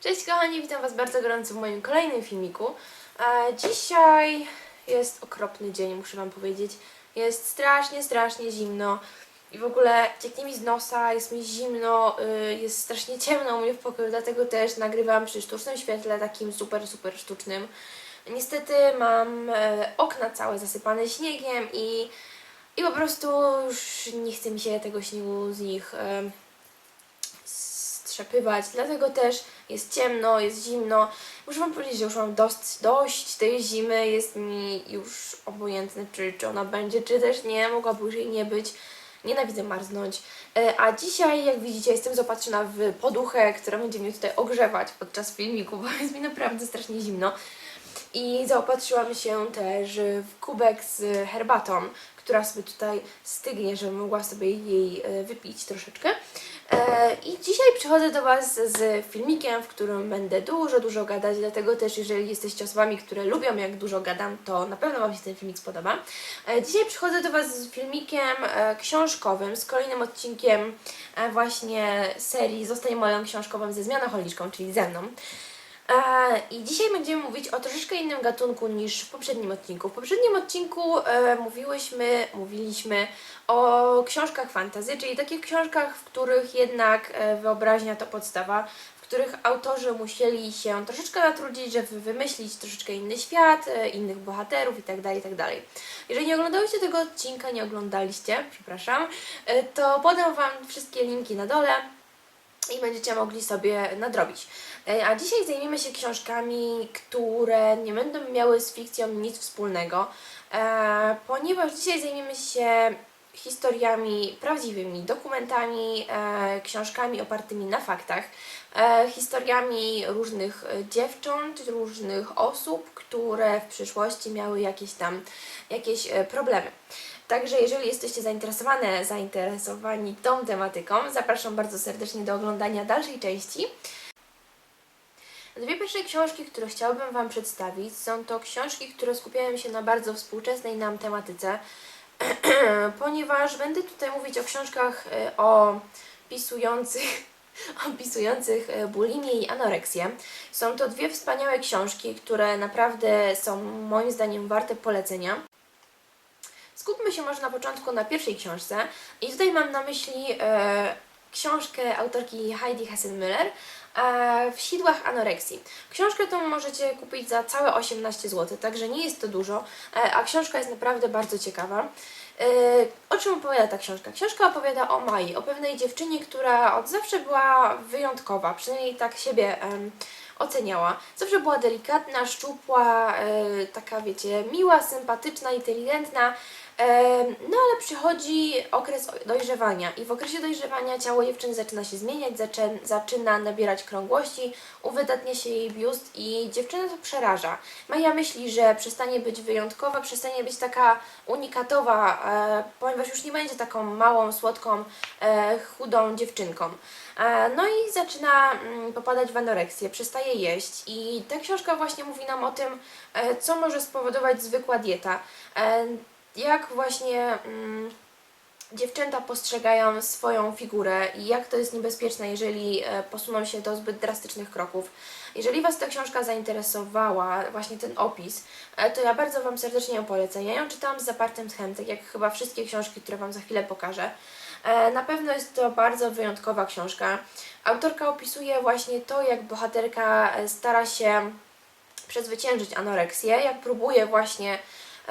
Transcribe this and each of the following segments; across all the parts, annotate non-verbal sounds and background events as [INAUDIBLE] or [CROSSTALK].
Cześć kochani, witam Was bardzo gorąco w moim kolejnym filmiku. Dzisiaj jest okropny dzień, muszę Wam powiedzieć. Jest strasznie, strasznie zimno i w ogóle cieknie mi z nosa, jest mi zimno, y, jest strasznie ciemno u mnie w pokoju, dlatego też nagrywam przy sztucznym świetle, takim super, super sztucznym. Niestety mam e, okna całe zasypane śniegiem i, i po prostu już nie chce mi się tego śniegu z nich dlatego też jest ciemno, jest zimno. Muszę Wam powiedzieć, że już mam dość, dość tej zimy, jest mi już obojętne, czy, czy ona będzie, czy też nie, mogłaby już jej nie być. Nienawidzę marznąć. E, A dzisiaj, jak widzicie, jestem zaopatrzona w poduchę, która będzie mnie tutaj ogrzewać podczas filmiku, bo jest mi naprawdę strasznie zimno. I zaopatrzyłam się też w kubek z herbatą, która sobie tutaj stygnie, żebym mogła sobie jej e, wypić troszeczkę. E, I dzisiaj przychodzę do Was z filmikiem, w którym będę dużo, dużo gadać, dlatego też jeżeli jesteście osobami, które lubią jak dużo gadam, to na pewno Wam się ten filmik spodoba. E, Dzisiaj przychodzę do Was z filmikiem e, książkowym, z kolejnym odcinkiem właśnie serii Zostań moją książkową ze zmianoholiczką, czyli ze mną. E, I dzisiaj będziemy mówić o troszeczkę innym gatunku niż w poprzednim odcinku. W poprzednim odcinku e, mówiłyśmy, mówiliśmy o książkach fantasy, czyli takich książkach, w których jednak e, wyobraźnia to podstawa, w których autorzy musieli się troszeczkę natrudzić, żeby wymyślić troszeczkę inny świat, innych bohaterów itd., itd. Jeżeli nie oglądałyście tego odcinka, nie oglądaliście, przepraszam, to podam Wam wszystkie linki na dole i będziecie mogli sobie nadrobić. E, A dzisiaj zajmiemy się książkami, które nie będą miały z fikcją nic wspólnego, e, ponieważ dzisiaj zajmiemy się historiami prawdziwymi, dokumentami, e, książkami opartymi na faktach, historiami różnych dziewcząt, różnych osób, które w przyszłości miały jakieś tam jakieś problemy. Także jeżeli jesteście zainteresowane, zainteresowani tą tematyką, zapraszam bardzo serdecznie do oglądania dalszej części. Dwie pierwsze książki, które chciałabym Wam przedstawić, są to książki, które skupiają się na bardzo współczesnej nam tematyce, [CLEARS THROAT] ponieważ będę tutaj mówić o książkach e, opisujących, [LAUGHS] opisujących e, bulimię i anoreksję. Są to dwie wspaniałe książki, które naprawdę są moim zdaniem warte polecenia. Skupmy się może na początku na pierwszej książce i tutaj mam na myśli e, książkę autorki Heidi Hasselmüller e, w sidłach anoreksji. Książkę tą możecie kupić za całe 18 zł, także nie jest to dużo, e, a książka jest naprawdę bardzo ciekawa. E, o czym opowiada ta książka? Książka opowiada o Mai, o pewnej dziewczynie, która od zawsze była wyjątkowa, przynajmniej tak siebie oceniała. Zawsze była delikatna, szczupła, taka wiecie, miła, sympatyczna, inteligentna. No ale przychodzi okres dojrzewania i w okresie dojrzewania ciało dziewczyny zaczyna się zmieniać, zaczyna nabierać krągłości, uwydatnia się jej biust i dziewczynę to przeraża. Maja myśli, że przestanie być wyjątkowa, przestanie być taka unikatowa, e, ponieważ już nie będzie taką małą, słodką, e, chudą dziewczynką. E, No i zaczyna mm, popadać w anoreksję, przestaje jeść i ta książka właśnie mówi nam o tym, co może spowodować zwykła dieta. Jak właśnie mm, dziewczęta postrzegają swoją figurę i jak to jest niebezpieczne, jeżeli e, posuną się do zbyt drastycznych kroków. Jeżeli Was ta książka zainteresowała, właśnie ten opis, e, to ja bardzo Wam serdecznie ją polecę. Ja ją czytałam z zapartym tchem, tak jak chyba wszystkie książki, które Wam za chwilę pokażę. E, Na pewno jest to bardzo wyjątkowa książka. Autorka opisuje właśnie to, jak bohaterka stara się przezwyciężyć anoreksję, jak próbuje właśnie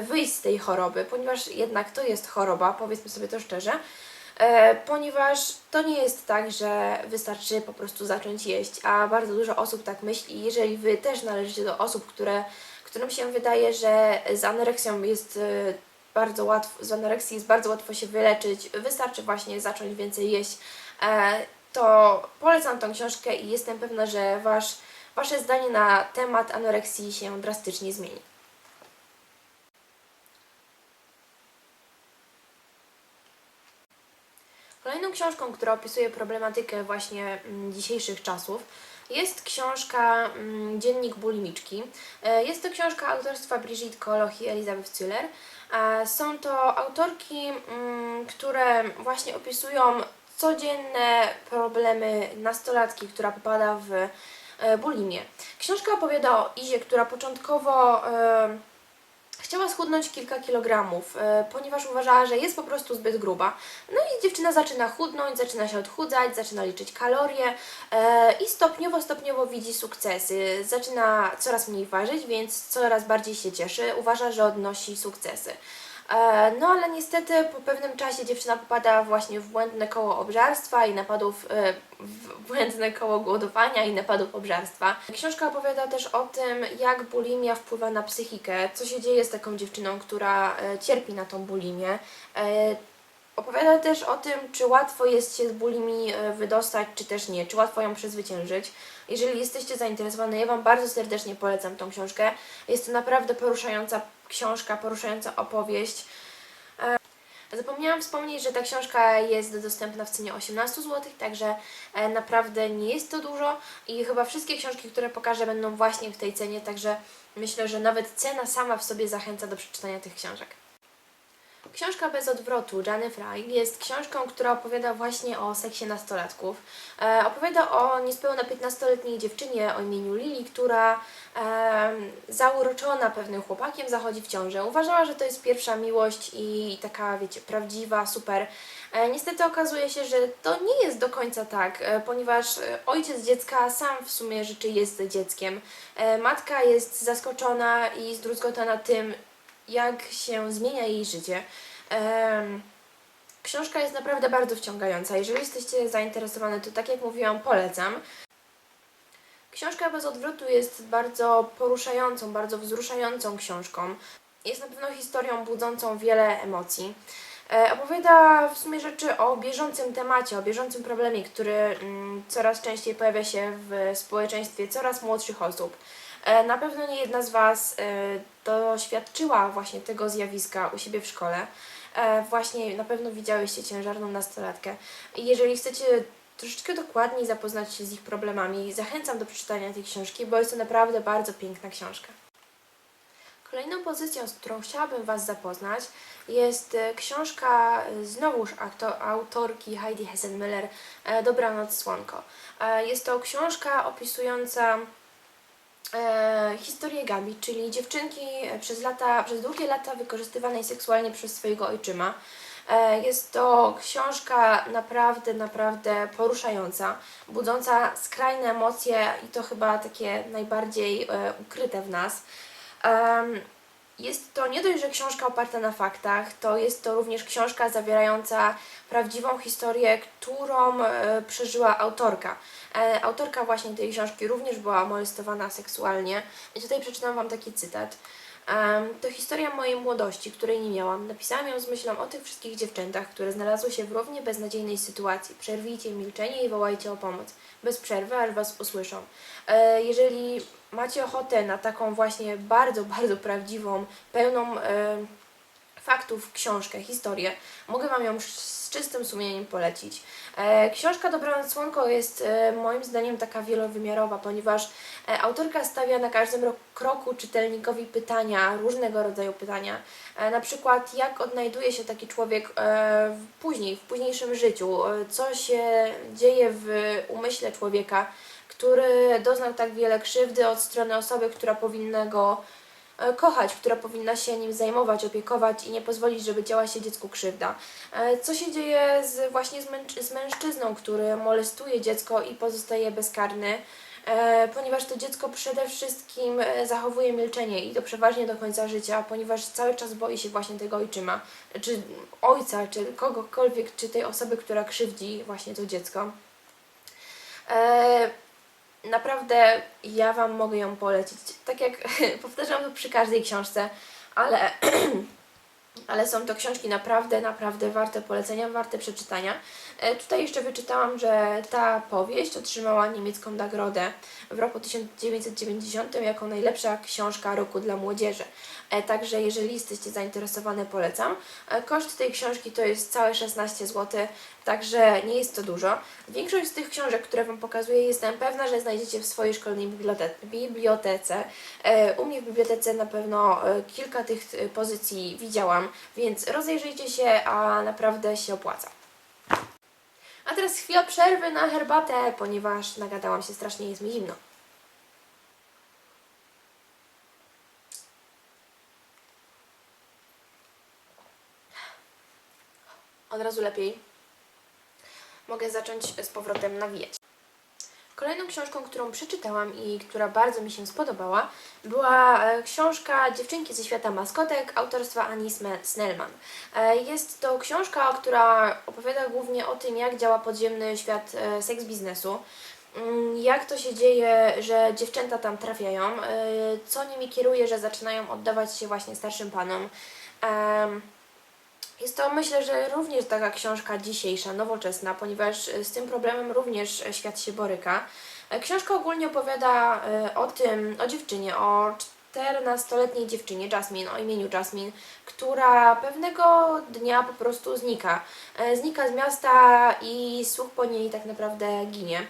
wyjść z tej choroby, ponieważ jednak to jest choroba, powiedzmy sobie to szczerze, e, ponieważ to nie jest tak, że wystarczy po prostu zacząć jeść, a bardzo dużo osób tak myśli. Jeżeli Wy też należycie do osób, które, którym się wydaje, że z anoreksją jest e, bardzo łatwo, z anoreksji jest bardzo łatwo się wyleczyć, wystarczy właśnie zacząć więcej jeść, e, to polecam tą książkę i jestem pewna, że wasz, Wasze zdanie na temat anoreksji się drastycznie zmieni. Kolejną książką, która opisuje problematykę właśnie mm, dzisiejszych czasów, jest książka mm, Dziennik bulimiczki. E, Jest to książka autorstwa Brigitte Koloch i Elizabeth Züller. E, Są to autorki, mm, które właśnie opisują codzienne problemy nastolatki, która popada w e, bulimię. Książka opowiada o Izie, która początkowo chciała schudnąć kilka kilogramów, e, ponieważ uważała, że jest po prostu zbyt gruba. No i dziewczyna zaczyna chudnąć, zaczyna się odchudzać, zaczyna liczyć kalorie e, i stopniowo, stopniowo widzi sukcesy. Zaczyna coraz mniej ważyć, więc coraz bardziej się cieszy. Uważa, że odnosi sukcesy. E, No ale niestety po pewnym czasie dziewczyna popada właśnie w błędne koło obżarstwa i napadów, e, w błędne koło głodowania i napadów obżarstwa. Książka opowiada też o tym, jak bulimia wpływa na psychikę, co się dzieje z taką dziewczyną, która e, cierpi na tą bulimię. Opowiada też o tym, czy łatwo jest się z bulimii e, wydostać, czy też nie, czy łatwo ją przezwyciężyć. Jeżeli jesteście zainteresowani, ja Wam bardzo serdecznie polecam tą książkę. Jest to naprawdę poruszająca książka, poruszająca opowieść. E, Zapomniałam wspomnieć, że ta książka jest dostępna w cenie 18 zł, także e, naprawdę nie jest to dużo i chyba wszystkie książki, które pokażę będą właśnie w tej cenie, także myślę, że nawet cena sama w sobie zachęca do przeczytania tych książek. Książka bez odwrotu Jany Fry jest książką, która opowiada właśnie o seksie nastolatków. E, opowiada o niespełna 15-letniej dziewczynie o imieniu Lili, która e, zauroczona pewnym chłopakiem zachodzi w ciążę. Uważała, że to jest pierwsza miłość i taka, wiecie, prawdziwa, super. E, niestety okazuje się, że to nie jest do końca tak, e, ponieważ e, ojciec dziecka sam w sumie rzeczy jest dzieckiem. E, matka jest zaskoczona i zdruzgotana tym, jak się zmienia jej życie. Książka jest naprawdę bardzo wciągająca. Jeżeli jesteście zainteresowane, to tak jak mówiłam, polecam. Książka bez odwrotu jest bardzo poruszającą, bardzo wzruszającą książką. Jest na pewno historią budzącą wiele emocji. E, opowiada w sumie rzeczy o bieżącym temacie, o bieżącym problemie, który mm, coraz częściej pojawia się w społeczeństwie coraz młodszych osób. E, Na pewno nie jedna z Was e, doświadczyła właśnie tego zjawiska u siebie w szkole. E, Właśnie na pewno widziałyście ciężarną nastolatkę. Jeżeli chcecie troszeczkę dokładniej zapoznać się z ich problemami, zachęcam do przeczytania tej książki, bo jest to naprawdę bardzo piękna książka. Kolejną pozycją, z którą chciałabym Was zapoznać, jest książka znowuż autorki Heidi Hessenmüller e, Dobranoc Słonko. Jest to książka opisująca e, historię Gabi, czyli dziewczynki przez lata, przez długie lata wykorzystywanej seksualnie przez swojego ojczyma. E, Jest to książka naprawdę, naprawdę poruszająca, budząca skrajne emocje i to chyba takie najbardziej e, ukryte w nas. Jest to nie dość, że książka oparta na faktach, to jest to również książka zawierająca prawdziwą historię, którą e, przeżyła autorka. E, autorka właśnie tej książki również była molestowana seksualnie. I tutaj przeczytam Wam taki cytat. To historia mojej młodości, której nie miałam. Napisałam ją z myślą o tych wszystkich dziewczętach, które znalazły się w równie beznadziejnej sytuacji. Przerwijcie milczenie i wołajcie o pomoc. Bez przerwy, aż Was usłyszą. E, jeżeli macie ochotę na taką właśnie bardzo, bardzo prawdziwą, pełną faktów książkę, historię, mogę Wam ją z czystym sumieniem polecić. E, książka Dobranoc Słonko jest e, moim zdaniem taka wielowymiarowa, ponieważ e, autorka stawia na każdym ro- kroku czytelnikowi pytania, różnego rodzaju pytania. Na przykład, jak odnajduje się taki człowiek później, w późniejszym życiu, co się dzieje w umyśle człowieka, który doznał tak wiele krzywdy od strony osoby, która powinna go kochać, która powinna się nim zajmować, opiekować i nie pozwolić, żeby działa się dziecku krzywda. E, Co się dzieje z, właśnie z, z mężczyzną, który molestuje dziecko i pozostaje bezkarny, e, ponieważ to dziecko przede wszystkim e, zachowuje milczenie i to przeważnie do końca życia, ponieważ cały czas boi się właśnie tego ojczyma, czy ojca, czy kogokolwiek, czy tej osoby, która krzywdzi właśnie to dziecko. Naprawdę ja Wam mogę ją polecić. Tak jak [LAUGHS] powtarzam to przy każdej książce, ale, [CLEARS THROAT] ale są to książki naprawdę, naprawdę warte polecenia, warte przeczytania. E, Tutaj jeszcze wyczytałam, że ta powieść otrzymała niemiecką nagrodę w roku 1990 jako najlepsza książka roku dla młodzieży. E, Także jeżeli jesteście zainteresowane, polecam. E, Koszt tej książki to jest całe 16 zł, Także nie jest to dużo. Większość z tych książek, które Wam pokazuję, jestem pewna, że znajdziecie w swojej szkolnej bibliotece. E, u mnie w bibliotece na pewno e, kilka tych e, pozycji widziałam, więc rozejrzyjcie się, a naprawdę się opłaca. A teraz chwila przerwy na herbatę, ponieważ nagadałam się strasznie, jest mi zimno. Od razu lepiej mogę zacząć z powrotem nawijać. Kolejną książką, którą przeczytałam i która bardzo mi się spodobała, była e, książka Dziewczynki ze świata maskotek autorstwa Sme- Snellman. E, Jest to książka, która opowiada głównie o tym, jak działa podziemny świat e, seks biznesu. Mm, Jak to się dzieje, że dziewczęta tam trafiają, co nimi kieruje, że zaczynają oddawać się właśnie starszym panom. Jest to myślę, że również taka książka dzisiejsza, nowoczesna, ponieważ e, z tym problemem również e, świat się boryka. E, Książka ogólnie opowiada o tym, o dziewczynie, o 14-letniej dziewczynie, Jasmine, o imieniu Jasmine, która pewnego dnia po prostu znika. Znika z miasta i słuch po niej tak naprawdę ginie.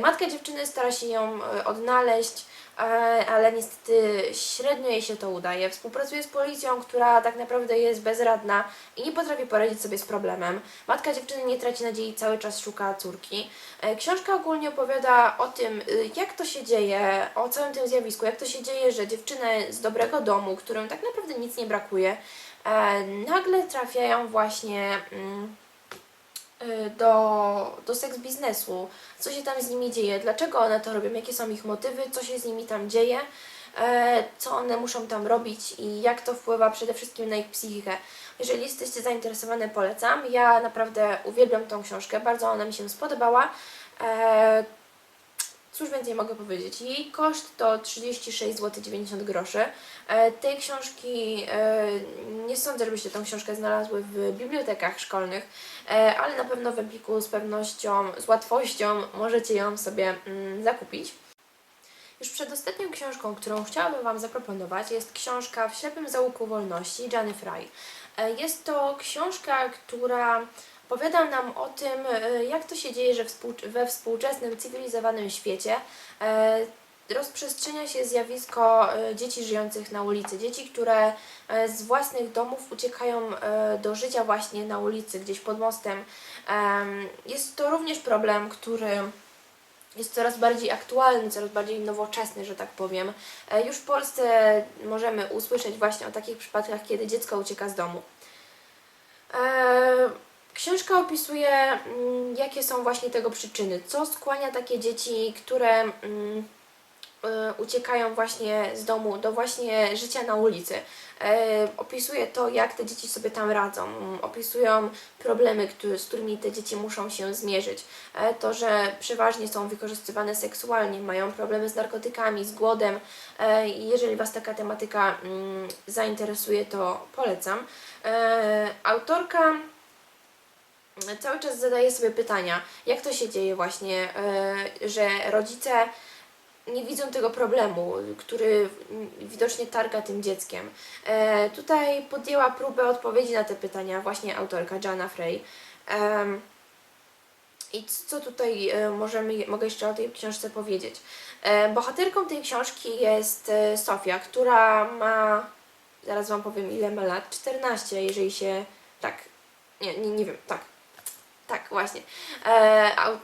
Matka dziewczyny stara się ją odnaleźć, ale niestety średnio jej się to udaje. Współpracuje z policją, która tak naprawdę jest bezradna i nie potrafi poradzić sobie z problemem. Matka dziewczyny nie traci nadziei, cały czas szuka córki. E, Książka ogólnie opowiada o tym, y, jak to się dzieje, o całym tym zjawisku, jak to się dzieje, że dziewczyny z dobrego domu, którym tak naprawdę nic nie brakuje, e, nagle trafiają właśnie mm, do, do seks biznesu, co się tam z nimi dzieje, dlaczego one to robią, jakie są ich motywy, co się z nimi tam dzieje, e, co one muszą tam robić? I jak to wpływa przede wszystkim na ich psychikę. Jeżeli jesteście zainteresowane, polecam. Ja naprawdę uwielbiam tą książkę, bardzo ona mi się spodobała. Cóż więcej mogę powiedzieć? Jej koszt to 36 zł 90 groszy. E, tej książki e, nie sądzę, żebyście tą książkę znalazły w bibliotekach szkolnych, e, ale na pewno w Empiku z pewnością, z łatwością możecie ją sobie mm, zakupić. Już przedostatnią książką, którą chciałabym Wam zaproponować, jest książka W ślepym załuku wolności Jany Fry. Jest to książka, która opowiada nam o tym, e, jak to się dzieje, że we współczesnym, cywilizowanym świecie e, rozprzestrzenia się zjawisko e, dzieci żyjących na ulicy. Dzieci, które z własnych domów uciekają do życia właśnie na ulicy, gdzieś pod mostem. Em, Jest to również problem, który jest coraz bardziej aktualny, coraz bardziej nowoczesny, że tak powiem. Już w Polsce możemy usłyszeć właśnie o takich przypadkach, kiedy dziecko ucieka z domu. Książka opisuje, mm, jakie są właśnie tego przyczyny, co skłania takie dzieci, które mm, e, uciekają właśnie z domu do właśnie życia na ulicy. E, Opisuje to, jak te dzieci sobie tam radzą. Opisują problemy, z którymi te dzieci muszą się zmierzyć. E, To, że przeważnie są wykorzystywane seksualnie, mają problemy z narkotykami, z głodem. Jeżeli Was taka tematyka mm, zainteresuje, to polecam. Autorka cały czas zadaje sobie pytania, jak to się dzieje właśnie, e, że rodzice nie widzą tego problemu, który widocznie targa tym dzieckiem. E, tutaj podjęła próbę odpowiedzi na te pytania właśnie autorka Jana Frey. I co tutaj e, możemy, mogę jeszcze o tej książce powiedzieć? Bohaterką tej książki jest Sofia, która ma, zaraz Wam powiem ile ma lat, 14, jeżeli się, tak, nie, nie, nie wiem, tak, tak, właśnie. E, au,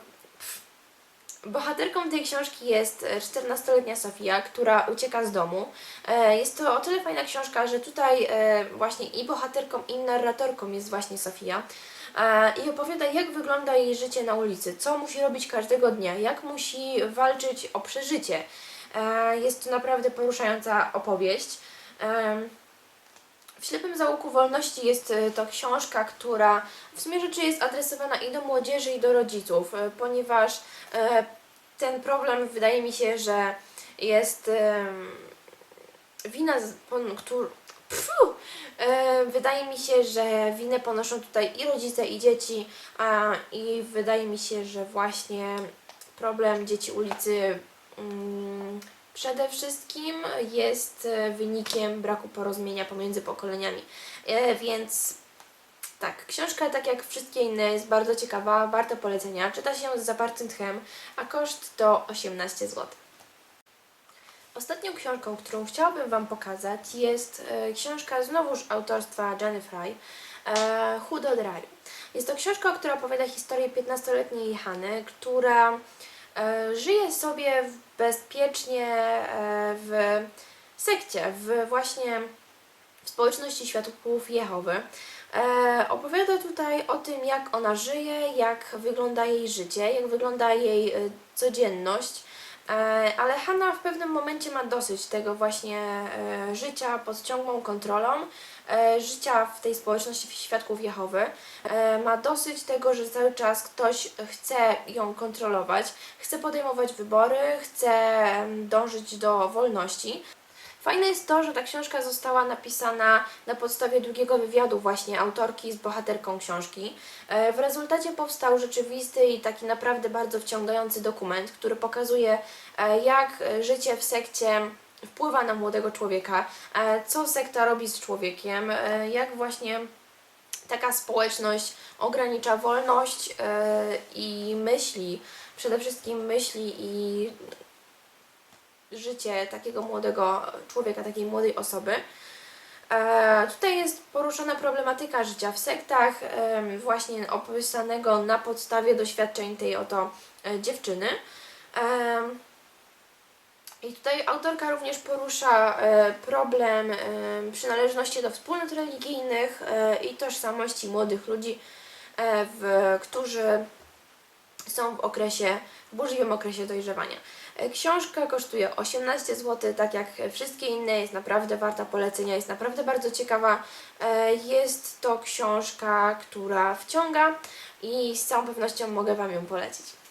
Bohaterką tej książki jest e, 14-letnia Sofia, która ucieka z domu. E, Jest to o tyle fajna książka, że tutaj e, właśnie i bohaterką, i narratorką jest właśnie Sofia. E, I opowiada, jak wygląda jej życie na ulicy, co musi robić każdego dnia, jak musi walczyć o przeżycie. E, Jest to naprawdę poruszająca opowieść. W Ślepym Załuku Wolności jest e, to książka, która w sumie rzeczy jest adresowana i do młodzieży, i do rodziców, e, ponieważ e, ten problem wydaje mi się, że jest wina, z- pon, któr, pfu, wydaje mi się, że winę ponoszą tutaj i rodzice, i dzieci, a, i wydaje mi się, że właśnie problem dzieci ulicy mm, przede wszystkim jest e, wynikiem braku porozumienia pomiędzy pokoleniami. E, Więc tak, książka, tak jak wszystkie inne, jest bardzo ciekawa, warta polecenia. Czyta się z zapartym tchem, a koszt to 18 zł. Ostatnią książką, którą chciałabym Wam pokazać, jest e, książka znowuż autorstwa Jenny Fry, Chudo od. Jest to książka, która opowiada historię 15-letniej Hany, która żyje sobie bezpiecznie e, w sekcie, w właśnie w społeczności świadków Jehowy. E, opowiada tutaj o tym, jak ona żyje, jak wygląda jej życie, jak wygląda jej e, codzienność. E, ale Hanna w pewnym momencie ma dosyć tego właśnie e, życia pod ciągłą kontrolą, e, życia w tej społeczności świadków Jehowy. E, ma dosyć tego, że cały czas ktoś chce ją kontrolować, chce podejmować wybory, chce dążyć do wolności. Fajne jest to, że ta książka została napisana na podstawie długiego wywiadu właśnie autorki z bohaterką książki. E, W rezultacie powstał rzeczywisty i taki naprawdę bardzo wciągający dokument, który pokazuje e, jak e, życie w sekcie wpływa na młodego człowieka, e, co sekta robi z człowiekiem, e, jak właśnie taka społeczność ogranicza wolność e, i myśli, przede wszystkim myśli i życie takiego młodego człowieka, takiej młodej osoby. Tutaj jest poruszona problematyka życia w sektach, właśnie opisanego na podstawie doświadczeń tej oto dziewczyny. I tutaj autorka również porusza e, problem e, przynależności do wspólnot religijnych e, i tożsamości młodych ludzi, którzy są w okresie, w burzliwym okresie dojrzewania. Książka kosztuje 18 zł, tak jak wszystkie inne, jest naprawdę warta polecenia, jest naprawdę bardzo ciekawa. Jest to książka, która wciąga i z całą pewnością mogę Wam ją polecić.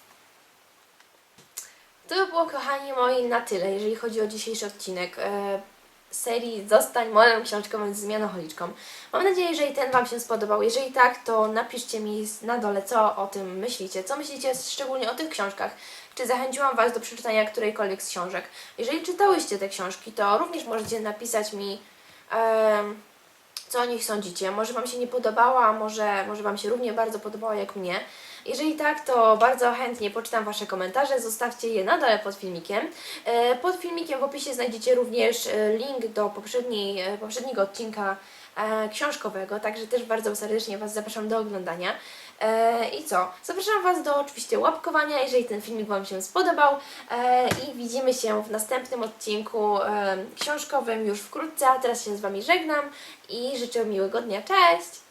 To by było, kochani moi, na tyle, jeżeli chodzi o dzisiejszy odcinek e, serii Zostań moją książkową zmianoholiczką. Mam nadzieję, że i ten Wam się spodobał. Jeżeli tak, to napiszcie mi na dole, co o tym myślicie. Co myślicie szczególnie o tych książkach? Czy zachęciłam Was do przeczytania którejkolwiek z książek? Jeżeli czytałyście te książki, to również możecie napisać mi, co o nich sądzicie. Może Wam się nie podobała, może, może Wam się równie bardzo podobała jak mnie. Jeżeli tak, to bardzo chętnie poczytam Wasze komentarze, zostawcie je na dole pod filmikiem. E, Pod filmikiem w opisie znajdziecie również e, link do e, poprzedniego odcinka książkowego, także też bardzo serdecznie Was zapraszam do oglądania. E, I co? Zapraszam Was do oczywiście łapkowania, jeżeli ten filmik Wam się spodobał e, i widzimy się w następnym odcinku e, książkowym już wkrótce, a teraz się z Wami żegnam i życzę miłego dnia. Cześć!